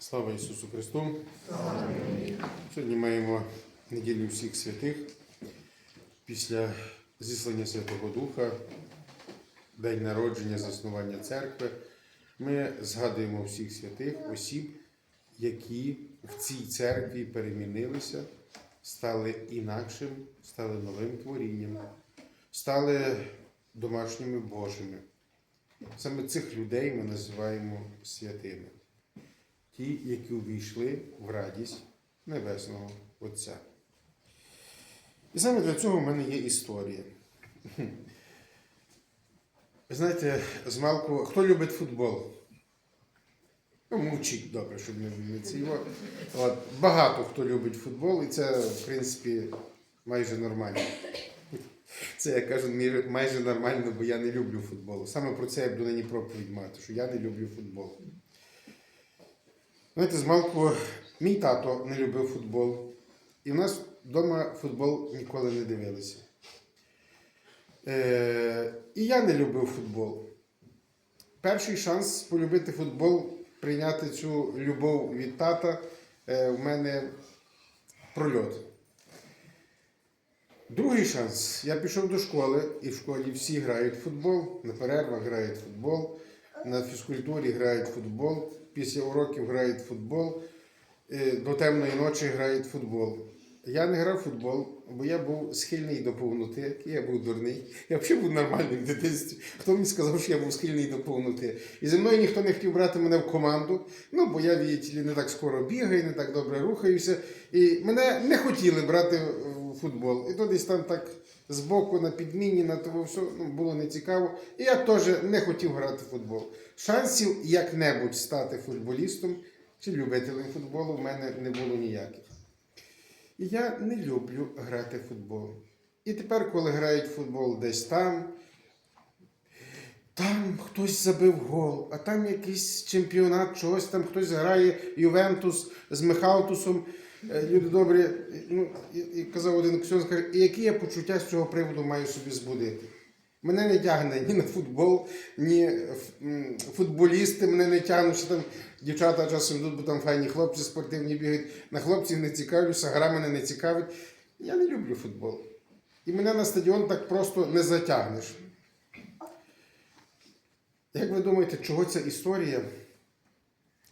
Слава Ісусу Христу! Сьогодні маємо неділю всіх святих після зіслання Святого Духа, день народження, заснування церкви. Ми згадуємо всіх святих осіб, які в цій церкві перемінилися, стали інакшим, стали новим творінням, стали домашніми Божими. Саме цих людей ми називаємо святими ті, які увійшли в радість Небесного Отця. І саме для цього в мене є історія. Знаєте, змалку, хто любить футбол? Ну, мовчіть добре, щоб не це його. От, багато хто любить футбол, і це, в принципі, майже нормально. Це я кажу майже нормально, бо я не люблю футбол. Саме про це я буду нині проповідь мати, що я не люблю футбол. Знаєте, змалку мій тато не любив футбол. І в нас вдома футбол ніколи не дивилися. Е, і я не любив футбол. Перший шанс полюбити футбол, прийняти цю любов від тата е, в мене прольот. Другий шанс. Я пішов до школи, і в школі всі грають в футбол, на перервах грають в футбол, на фізкультурі грають футбол, після уроків грають в футбол, е, до темної ночі грають в футбол. Я не грав в футбол, бо я був схильний до повноти, я був дурний. Я взагалі був нормальний в дитинстві. Хто мені сказав, що я був схильний до повноти? І зі мною ніхто не хотів брати мене в команду, ну бо я видите не так скоро бігаю, не так добре рухаюся. І мене не хотіли брати в футбол. І то десь там так збоку на підміні, на того все ну, було нецікаво. І я теж не хотів грати в футбол. Шансів як-небудь стати футболістом чи любителем футболу в мене не було ніяких. І я не люблю грати в футбол. І тепер, коли грають в футбол десь там, там хтось забив гол, а там якийсь чемпіонат, чогось там хтось грає Ювентус з Михалтусом. Е, Люди добрі, ну, і, казав один ксьон, і які я почуття з цього приводу маю собі збудити. Мене не тягне ні на футбол, ні футболісти мене не тягнуть, що там дівчата часом йдуть, бо там файні хлопці спортивні бігають. На хлопців не цікавлюся, гра мене не цікавить. Я не люблю футбол. І мене на стадіон так просто не затягнеш. Як ви думаєте, чого ця історія,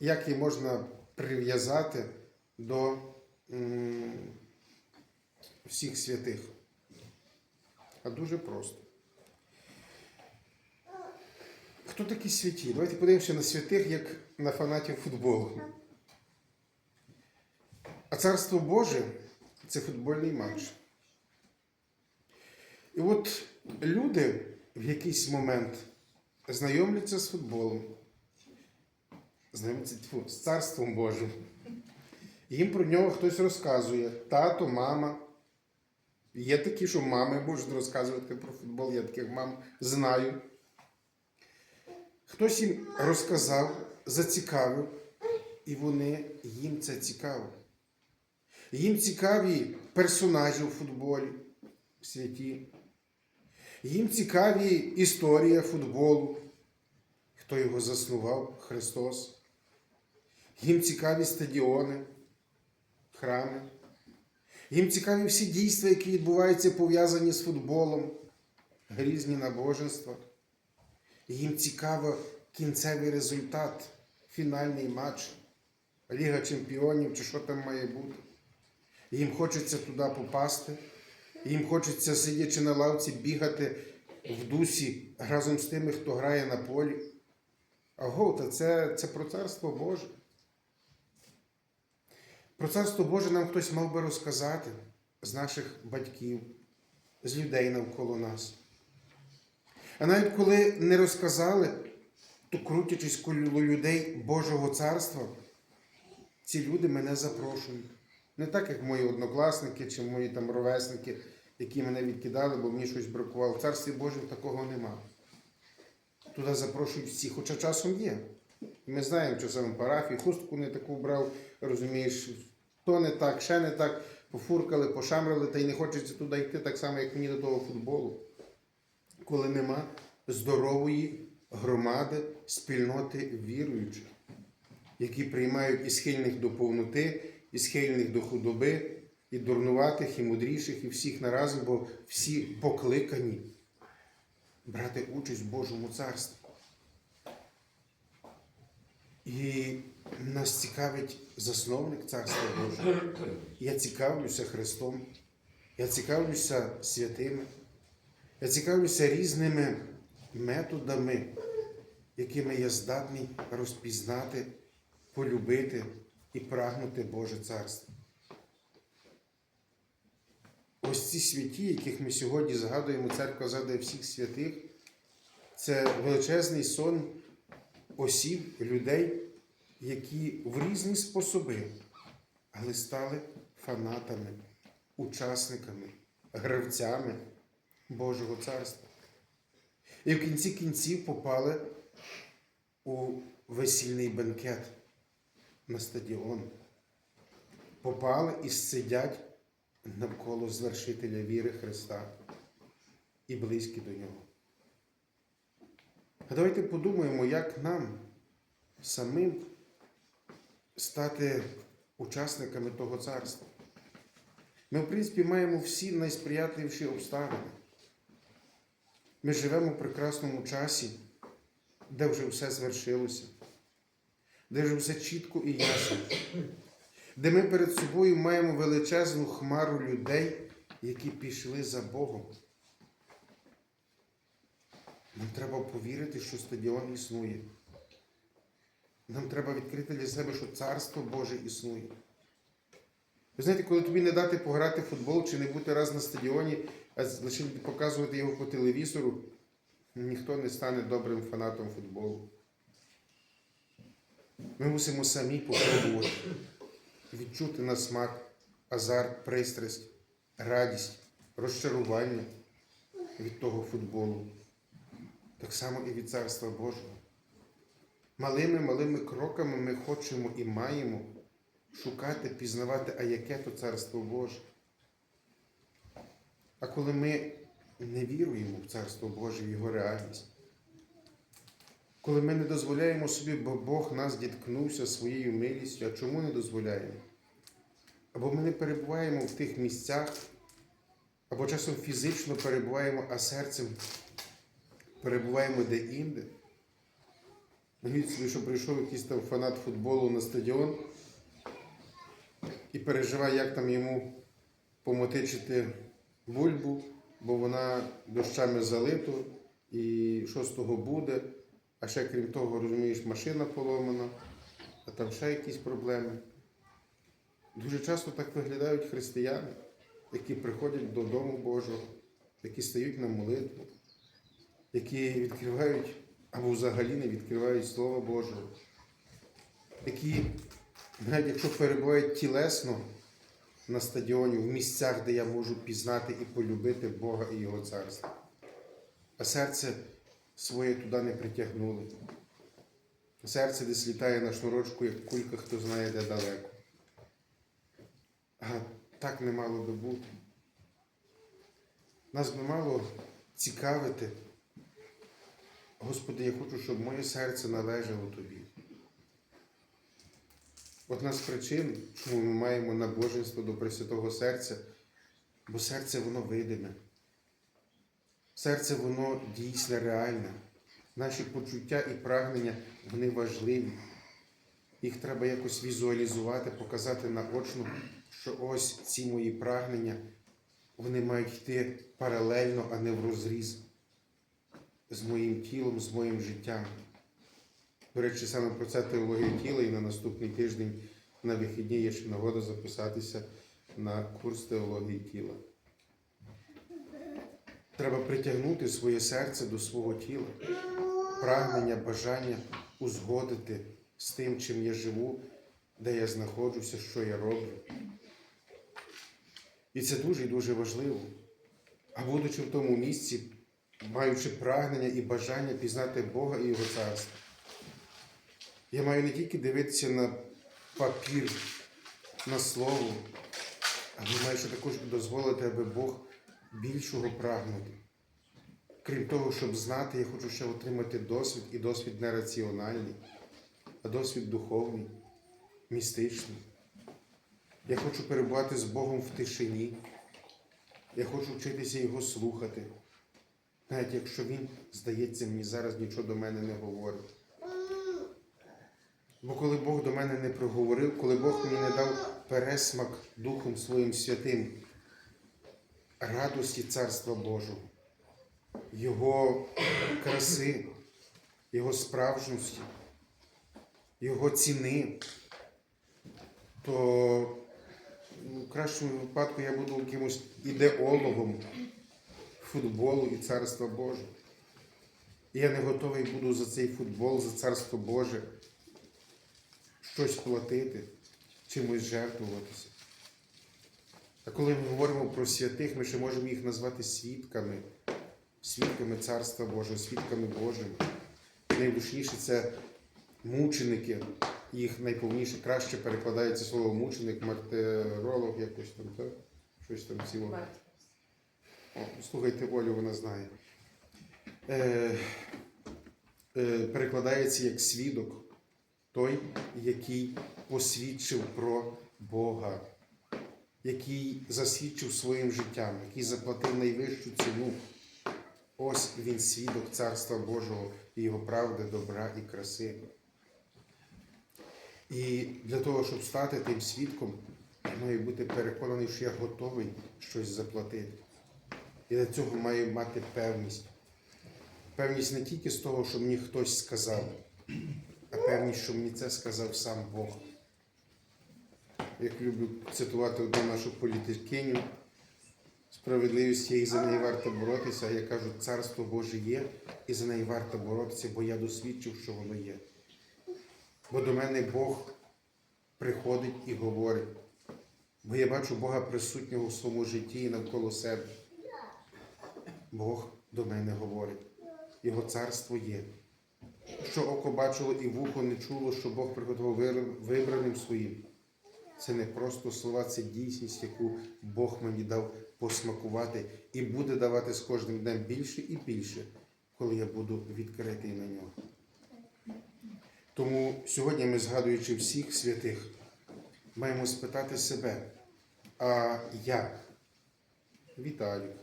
як її можна прив'язати до всіх святих? А дуже просто. Хто такі святі? Давайте подивимося на святих, як на фанатів футболу. А царство Боже це футбольний матч. І от люди в якийсь момент знайомляться з футболом, знайомляться з царством Божим. Їм про нього хтось розказує. Тато, мама. Є такі, що мами можуть розказувати про футбол, я таких мам знаю. Хтось їм розказав, зацікавив, і вони їм це цікаво. Їм цікаві персонажі у футболі святі. Їм цікаві історія футболу, хто його заснував, Христос. Їм цікаві стадіони, храми. Їм цікаві всі дійства, які відбуваються пов'язані з футболом, грізні набожества. Їм цікаво кінцевий результат, фінальний матч, Ліга Чемпіонів чи що там має бути. Їм хочеться туди попасти, їм хочеться, сидячи на лавці, бігати в дусі разом з тими, хто грає на полі. Аго, та це, це про царство Боже. Про царство Боже нам хтось мав би розказати з наших батьків, з людей навколо нас. А навіть коли не розказали, то крутячись коло людей Божого царства, ці люди мене запрошують. Не так, як мої однокласники чи мої там ровесники, які мене відкидали, бо мені щось бракувало. В царстві Божому такого нема. Туди запрошують всі, хоча часом є. Ми знаємо, що саме парафії, хустку не таку брав, розумієш, то не так, ще не так, пофуркали, пошамрали, та й не хочеться туди йти, так само, як мені до того футболу коли нема здорової громади, спільноти віруючих. які приймають і схильних до повноти, і схильних до худоби, і дурнуватих, і мудріших, і всіх наразом, бо всі покликані брати участь в Божому царстві. І нас цікавить засновник Царства Божого. Я цікавлюся Христом, я цікавлюся святими, я цікавлюся різними методами, якими я здатний розпізнати, полюбити і прагнути Боже Царство. Ось ці святі, яких ми сьогодні згадуємо, церква згадує всіх святих, це величезний сон осіб, людей, які в різні способи, але стали фанатами, учасниками, гравцями Божого Царства. І в кінці кінців попали у весільний бенкет на стадіон. Попали і сидять навколо звершителя віри Христа і близькі до нього. А давайте подумаємо, як нам самим стати учасниками того царства. Ми, в принципі, маємо всі найсприятливіші обставини. Ми живемо в прекрасному часі, де вже все звершилося, де вже все чітко і ясно, де ми перед собою маємо величезну хмару людей, які пішли за Богом. Нам треба повірити, що стадіон існує. Нам треба відкрити для себе, що Царство Боже існує. Ви знаєте, коли тобі не дати пограти в футбол чи не бути раз на стадіоні, а лише показувати його по телевізору, ніхто не стане добрим фанатом футболу. Ми мусимо самі попробувати відчути на смак азарт, пристрасть, радість, розчарування від того футболу. Так само і від Царства Божого. Малими малими кроками ми хочемо і маємо шукати, пізнавати, а яке то Царство Боже. А коли ми не віруємо в Царство Боже, в Його реальність, коли ми не дозволяємо собі, бо Бог нас діткнувся своєю милістю, а чому не дозволяємо? Або ми не перебуваємо в тих місцях, або часом фізично перебуваємо, а серцем перебуваємо де-інде. Навіть собі, що прийшов якийсь там фанат футболу на стадіон і переживає, як там йому помотичити бульбу, бо вона дощами залита, і що з того буде. А ще крім того, розумієш, машина поломана, а там ще якісь проблеми. Дуже часто так виглядають християни, які приходять до Дому Божого, які стають на молитву, які відкривають або взагалі не відкривають Слово Божого, які, навіть якщо перебувають тілесно на стадіоні, в місцях, де я можу пізнати і полюбити Бога і Його царство, а серце своє туди не притягнули. Серце десь літає на шнурочку, як кулька, хто знає, де далеко. А так не мало би бути. Нас би мало цікавити. Господи, я хочу, щоб моє серце належало Тобі. Одна з причин, чому ми маємо набоженство до Пресвятого Серця, бо серце воно видиме. Серце воно дійсне, реальне. Наші почуття і прагнення вони важливі. Їх треба якось візуалізувати, показати наочно, що ось ці мої прагнення, вони мають йти паралельно, а не в розріз з моїм тілом, з моїм життям. До речі, саме про це теологія тіла і на наступний тиждень на вихідні є ще нагода записатися на курс теології тіла. Треба притягнути своє серце до свого тіла, прагнення, бажання узгодити з тим, чим я живу, де я знаходжуся, що я роблю. І це дуже і дуже важливо. А будучи в тому місці, маючи прагнення і бажання пізнати Бога і Його царство, я маю не тільки дивитися на папір, на слово, але маю ще також дозволити, аби Бог більшого прагнути. Крім того, щоб знати, я хочу ще отримати досвід і досвід не раціональний, а досвід духовний, містичний. Я хочу перебувати з Богом в тишині. Я хочу вчитися Його слухати. Навіть якщо Він, здається, мені зараз нічого до мене не говорить. Бо коли Бог до мене не проговорив, коли Бог мені не дав пересмак Духом Своїм Святим радості Царства Божого, Його краси, Його справжності, Його ціни, то ну, в кращому випадку я буду якимось ідеологом футболу і Царства Божого. І я не готовий буду за цей футбол, за Царство Боже щось платити, чимось жертвуватися. А коли ми говоримо про святих, ми ще можемо їх назвати свідками, свідками Царства Божого, свідками Божими. Найдушніше це мученики, їх найповніше, краще перекладається слово мученик, мартиролог, якось там, так? Щось там ціло. Слухайте Олю, вона знає. Е, е, перекладається як свідок, той, який посвідчив про Бога, який засвідчив своїм життям, який заплатив найвищу ціну. Ось він свідок Царства Божого і його правди, добра і краси. І для того, щоб стати тим свідком, я маю бути переконаний, що я готовий щось заплатити. І для цього маю мати певність. Певність не тільки з того, що мені хтось сказав, а певність, що мені це сказав сам Бог. Як люблю цитувати одну нашу політикиню, справедливість є і за неї варто боротися, а я кажу, царство Боже є, і за неї варто боротися, бо я досвідчив, що воно є. Бо до мене Бог приходить і говорить. Бо я бачу Бога присутнього в своєму житті і навколо себе. Бог до мене говорить. Його царство є. Що око бачило і вухо не чуло, що Бог приготував вибраним своїм. Це не просто слова, це дійсність, яку Бог мені дав посмакувати і буде давати з кожним днем більше і більше, коли я буду відкритий на нього. Тому сьогодні ми, згадуючи всіх святих, маємо спитати себе, а як? Віталік,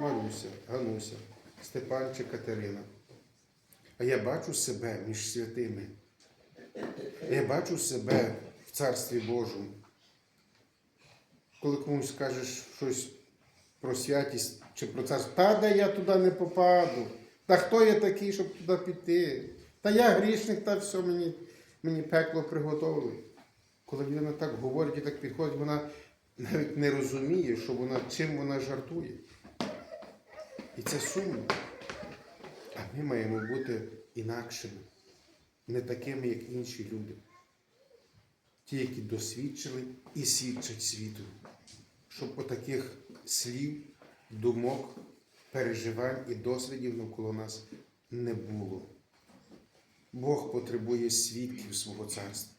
Маруся, Гануся, Степан чи Катерина. А я бачу себе між святими. Я бачу себе в Царстві Божому. Коли комусь скажеш щось про святість чи про царство, та де я туди не попаду. Та хто я такий, щоб туди піти? Та я грішник, та все мені, мені пекло приготовили. Коли людина так говорить і так підходить, вона навіть не розуміє, що вона, чим вона жартує. І це сумно. А ми маємо бути інакшими, не такими, як інші люди. Ті, які досвідчили і свідчать світу, щоб отаких слів, думок, переживань і досвідів навколо нас не було. Бог потребує свідків свого царства.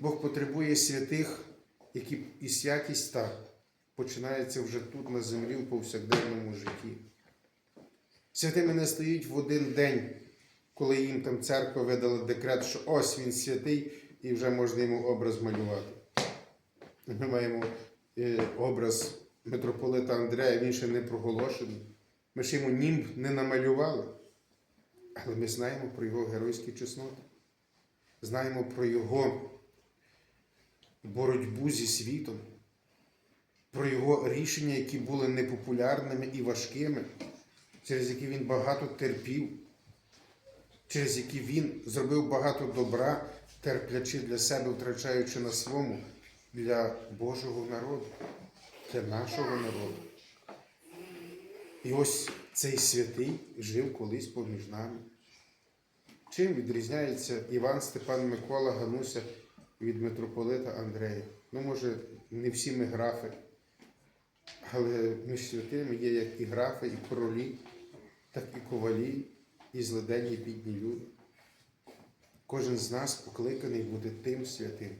Бог потребує святих, які і святість та починається вже тут, на землі, в повсякденному житті. Святими не стають в один день, коли їм там церква видала декрет, що ось він святий, і вже можна йому образ малювати. Ми маємо е, образ митрополита Андрея, він ще не проголошений. Ми ще йому німб не намалювали. Але ми знаємо про його геройські чесноти, знаємо про його боротьбу зі світом, про його рішення, які були непопулярними і важкими, через які він багато терпів, через які він зробив багато добра, терплячи для себе, втрачаючи на своєму для Божого народу, для нашого народу. І ось цей святий жив колись поміж нами. Чим відрізняється Іван Степан Микола Гануся від митрополита Андрея? Ну, може, не всі ми графи, але між святими є як і графи, і королі, так і ковалі, і злиденні бідні люди. Кожен з нас покликаний бути тим святим.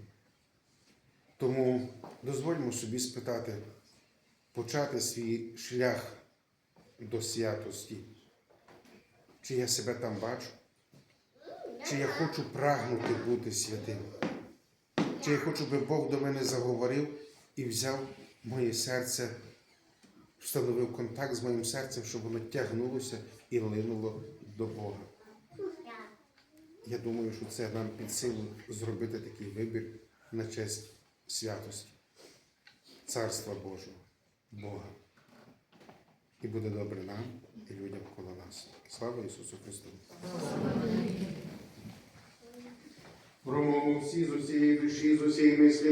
Тому дозвольмо собі спитати, почати свій шлях до святості. Чи я себе там бачу? чи я хочу прагнути бути святим. Чи я хочу, би Бог до мене заговорив і взяв моє серце, встановив контакт з моїм серцем, щоб воно тягнулося і линуло до Бога. Я думаю, що це нам під силу зробити такий вибір на честь святості, Царства Божого, Бога. І буде добре нам і людям коло нас. Слава Ісусу Христу! Промовимо всі з усієї душі, з усієї мислі.